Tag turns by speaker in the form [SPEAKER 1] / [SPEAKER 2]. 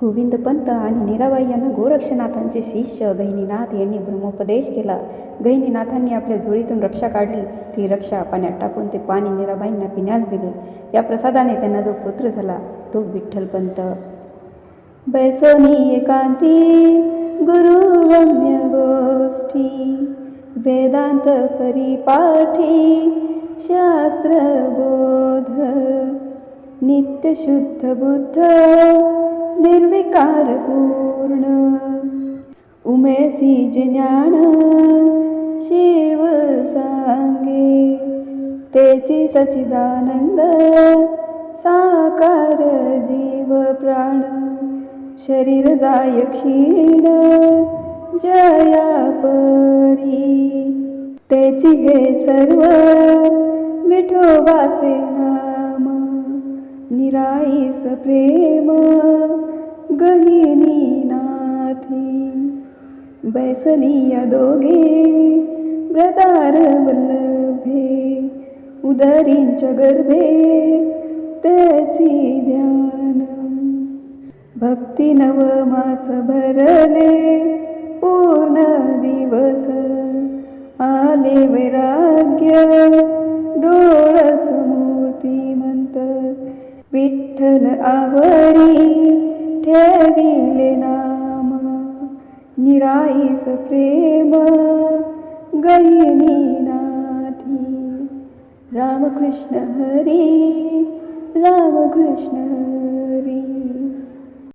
[SPEAKER 1] गोविंदपंत आणि नीराबाई यांना गोरक्षनाथांचे शिष्य गहिनीनाथ यांनी ब्रह्मोपदेश केला. गहिनीनाथांनी आपल्या झोळीतून रक्षा काढली. ती रक्षा पाण्यात टाकून ते पाणी नीराबाईंना पिण्यास दिले. या प्रसादाने त्यांना जो पुत्र झाला तो विठ्ठलपंत बैसोनी एकांती गुरुगम्य गोष्ठी वेदांत परिपाठी शास्त्रबोध नित्यशुद्ध बुद्ध निर्विकार पूर्ण. उमेसी ज्ञान शिव सांगे. तेची सचिदानंद साकार जीव प्राण. शरीर जाय क्षीण जया परी. तेची हे सर्व विठोबाचे नाम. निराईस प्रेम गहिनी नाथी बैसलिया दोघे ब्रदार वल्लभे उदरींच्या गर्भे त्याची ध्यान। भक्ती नवमास भरले पूर्ण दिवस आले वैराग्य डोळस मूर्तिमंत विठ्ठल आवडी ठेविले नाम निराईस प्रेम गहिनी नाथी। रामकृष्ण हरी रामकृष्ण